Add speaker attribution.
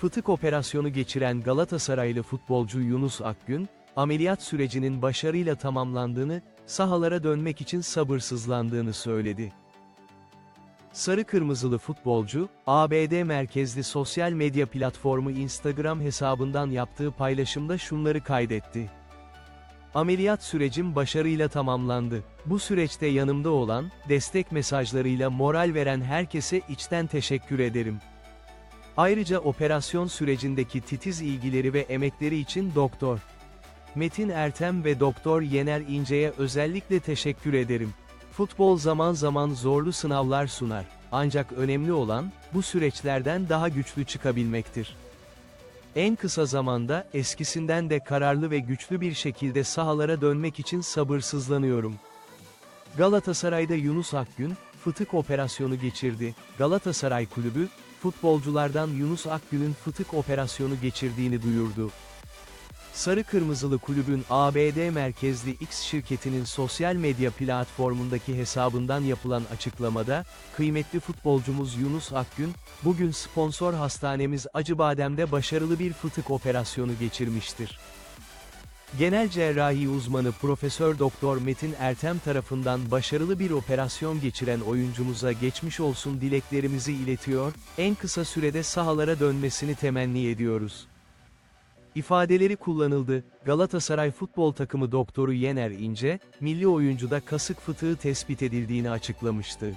Speaker 1: Fıtık operasyonu geçiren Galatasaraylı futbolcu Yunus Akgün, ameliyat sürecinin başarıyla tamamlandığını, sahalara dönmek için sabırsızlandığını söyledi. Sarı kırmızılı futbolcu, ABD merkezli sosyal medya platformu Instagram hesabından yaptığı paylaşımda şunları kaydetti. Ameliyat sürecim başarıyla tamamlandı. Bu süreçte yanımda olan, destek mesajlarıyla moral veren herkese içten teşekkür ederim. Ayrıca operasyon sürecindeki titiz ilgileri ve emekleri için Doktor Metin Ertem ve Doktor Yener İnce'ye özellikle teşekkür ederim. Futbol zaman zaman zorlu sınavlar sunar. Ancak önemli olan, bu süreçlerden daha güçlü çıkabilmektir. En kısa zamanda, eskisinden de kararlı ve güçlü bir şekilde sahalara dönmek için sabırsızlanıyorum. Galatasaray'da Yunus Akgün, fıtık operasyonu geçirdi. Galatasaray Kulübü, futbolculardan Yunus Akgün'ün fıtık operasyonu geçirdiğini duyurdu. Sarı Kırmızılı Kulübün ABD merkezli X şirketinin sosyal medya platformundaki hesabından yapılan açıklamada, kıymetli futbolcumuz Yunus Akgün, bugün sponsor hastanemiz Acıbadem'de başarılı bir fıtık operasyonu geçirmiştir. Genel cerrahi uzmanı Profesör Doktor Metin Ertem tarafından başarılı bir operasyon geçiren oyuncumuza geçmiş olsun dileklerimizi iletiyor, en kısa sürede sahalara dönmesini temenni ediyoruz. İfadeleri kullanıldı. Galatasaray futbol takımı doktoru Yener İnce, milli oyuncuda kasık fıtığı tespit edildiğini açıklamıştı.